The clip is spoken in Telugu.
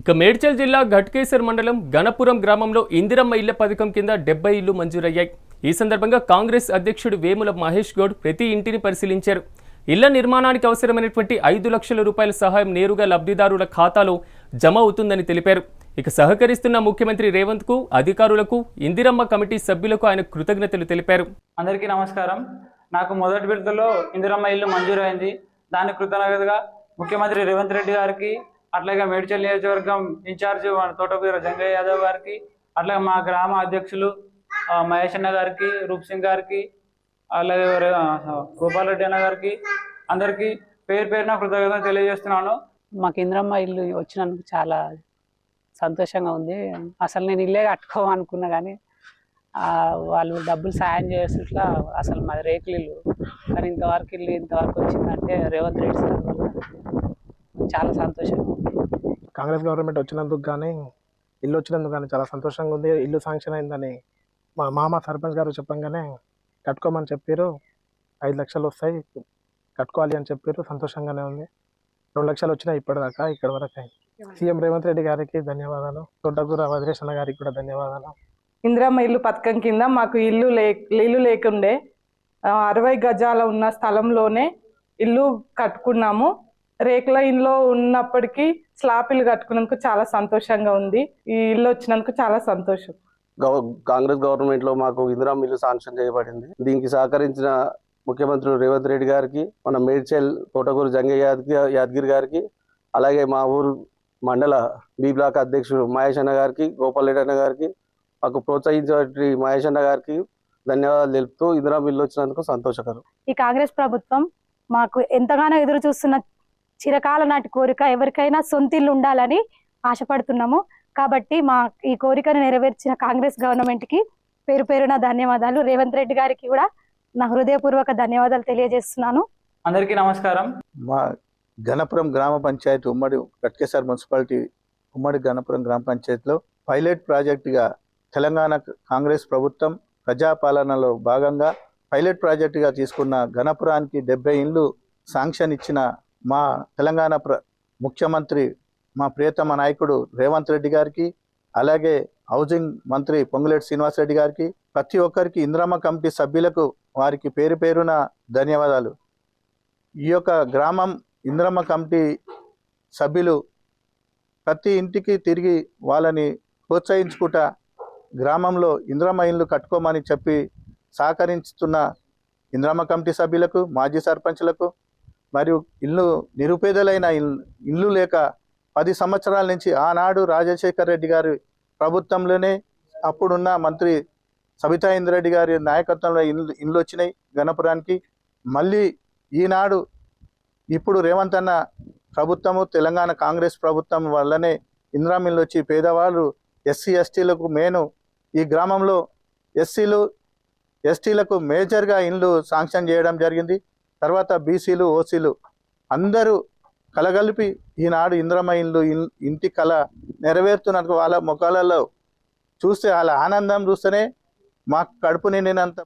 ఇక మేడ్చల్ జిల్లా ఘట్కేసర్ మండలం గణపురం గ్రామంలో ఇందిరమ్మ ఇళ్ళ పథకం కింద డెబ్బై ఇళ్ళు మంజూరయ్యాయి. ఈ సందర్భంగా కాంగ్రెస్ అధ్యక్షుడు వేముల మహేష్ గౌడ్ ప్రతి ఇంటిని పరిశీలించారు. ఇళ్ళ నిర్మాణానికి అవసరమైనటువంటి ఐదు లక్షల రూపాయల సహాయం నేరుగా లబ్ధిదారుల ఖాతాలో జమ అవుతుందని తెలిపారు. ఇక సహకరిస్తున్న ముఖ్యమంత్రి రేవంత్కు అధికారులకు ఇందిరమ్మ కమిటీ సభ్యులకు ఆయన కృతజ్ఞతలు తెలిపారు. అందరికీ నమస్కారం. నాకు మొదటి విడతలో ఇందిరమ్మ ఇల్లు మంజూరైంది. దాని కృతజ్ఞతగా ముఖ్యమంత్రి రేవంత్ రెడ్డి గారికి అట్లాగే మేడ్చల్ నియోజకవర్గం ఇన్ఛార్జ్ మన తోటకూర జంగయ్య యాదవ్ గారికి అట్లాగే మా గ్రామ అధ్యక్షులు మహేష్ అన్న గారికి రూప్ సింగ్ గారికి అలాగే గోపాలరెడ్డి గోపాల్ రెడ్డి అన్న గారికి అందరికీ పేరు పేరున కృతజ్ఞత తెలియజేస్తున్నాను. మాకు ఇంద్రమ్మ ఇల్లు వచ్చినందుకు చాలా సంతోషంగా ఉంది. అసలు నేను ఇల్లే కట్టుకోమనుకున్నా కానీ వాళ్ళు డబ్బులు సాయం చేసేట్లా అసలు మాది రేకులు ఇల్లు. కానీ ఇంతవరకు ఇల్లు ఇంతవరకు వచ్చిందంటే రేవంత్ రెడ్డి సార్ వల్ల చాలా సంతోషంగా ఉంది. కాంగ్రెస్ గవర్నమెంట్ వచ్చినందుకు కానీ ఇల్లు వచ్చినందుకు కానీ చాలా సంతోషంగా ఉంది. ఇల్లు శాంక్షన్ అయిందని మా మామ సర్పంచ్ గారు చెప్పంగానే కట్టుకోమని చెప్పారు. ఐదు లక్షలు వస్తాయి కట్టుకోవాలి అని చెప్పారు. సంతోషంగానే ఉంది. రెండు లక్షలు వచ్చినాయి ఇప్పటిదాకా ఇక్కడ వరకు. సీఎం రేవంత్ రెడ్డి గారికి ధన్యవాదాలు. తొడ్డకూర వదిలేషణ గారికి కూడా ధన్యవాదాలు. ఇందిరమ్మ ఇల్లు పథకం కింద మాకు ఇల్లు లే ఇల్లు లేకుండే అరవై గజాల ఉన్న స్థలంలోనే ఇల్లు కట్టుకున్నాము. రేకుల ఇల్లు ఉన్నప్పటికీ స్లాబ్ ఇల్లు కట్టుకున్నందుకు చాలా సంతోషంగా ఉంది. ఈ ఇల్లు వచ్చినందుకు చాలా సంతోషం. కాంగ్రెస్ గవర్నమెంట్లో మాకు ఇందిరా మిల్లు శాంక్షన్ చేయబడింది. దీనికి సహకరించిన ముఖ్యమంత్రి రేవంత్ రెడ్డి గారికి మన మేడ్చల్ తోటకూరు జంగయ్య యాదగిరి యాదగిరి గారికి అలాగే మా ఊరు మండల బి బ్లాక్ అధ్యక్షుడు మహేష్ అన్న గారికి గోపాల్ రెడ్డి అన్న గారికి మాకు ప్రోత్సహించే మహేష్ అన్న గారికి ధన్యవాదాలు తెలుపుతూ ఇందిరా మిల్లు వచ్చినందుకు సంతోషకరం. ఈ కాంగ్రెస్ ప్రభుత్వం మాకు ఎంతగానో ఎదురు చూస్తున్న చిరకాల నాటి కోరిక ఎవరికైనా సొంత ఇల్లు ఉండాలని ఆశపడుతున్నాము. కాబట్టి మా ఈ కోరికను నెరవేర్చిన కాంగ్రెస్ గవర్నమెంట్కి పేరు పేరున ధన్యవాదాలు. రేవంత్ రెడ్డి గారికి కూడా నా హృదయపూర్వక ధన్యవాదాలు తెలియజేస్తున్నాను. అందరికీ నమస్కారం. మా గణపురం గ్రామ పంచాయతీ ఉమ్మడి కట్కేసర్ మున్సిపాలిటీ ఉమ్మడి గణపురం గ్రామ పంచాయతీలో పైలట్ ప్రాజెక్టుగా తెలంగాణ కాంగ్రెస్ ప్రభుత్వం ప్రజాపాలనలో భాగంగా పైలట్ ప్రాజెక్టుగా తీసుకున్న గణపురానికి డెబ్బై ఇండ్లు శాంక్షన్ ఇచ్చిన మా తెలంగాణ ప్ర ముఖ్యమంత్రి మా ప్రియతమ నాయకుడు రేవంత్ రెడ్డి గారికి అలాగే హౌసింగ్ మంత్రి పొంగులేటి శ్రీనివాసరెడ్డి గారికి ప్రతి ఒక్కరికి ఇంద్రమ్మ కమిటీ సభ్యులకు వారికి పేరు పేరున ధన్యవాదాలు. ఈ యొక్క గ్రామం ఇంద్రమ్మ కమిటీ సభ్యులు ప్రతి ఇంటికి తిరిగి వాళ్ళని ప్రోత్సహించుకుంటా గ్రామంలో ఇంద్రమ్మ ఇల్లు కట్టుకోమని చెప్పి సహకరిస్తున్న ఇంద్రమ్మ కమిటీ సభ్యులకు మాజీ సర్పంచ్లకు మరియు ఇల్లు నిరుపేదలైన ఇల్లు లేక పది సంవత్సరాల నుంచి ఆనాడు రాజశేఖర్ రెడ్డి గారి ప్రభుత్వంలోనే అప్పుడున్న మంత్రి సబితా ఇంద్రెడ్డి గారి నాయకత్వంలో ఇల్లు ఇల్లు వచ్చినాయి గణపురానికి. మళ్ళీ ఈనాడు ఇప్పుడు రేవంత్ అన్న ప్రభుత్వము తెలంగాణ కాంగ్రెస్ ప్రభుత్వం వల్లనే ఇందిరా మిల్లు వచ్చి పేదవాళ్ళు ఎస్సీ ఎస్టీలకు మేను ఈ గ్రామంలో ఎస్సీలు ఎస్టీలకు మేజర్గా ఇండ్లు శాంక్షన్ చేయడం జరిగింది. తర్వాత బీసీలు ఓసీలు అందరూ కలగలిపి ఈనాడు ఇంద్రమ్మ ఇంటి కళ నెరవేరుతున్నందుకు వాళ్ళ ముఖాలలో చూస్తే వాళ్ళ ఆనందం చూస్తేనే మాకు కడుపు నిండినంత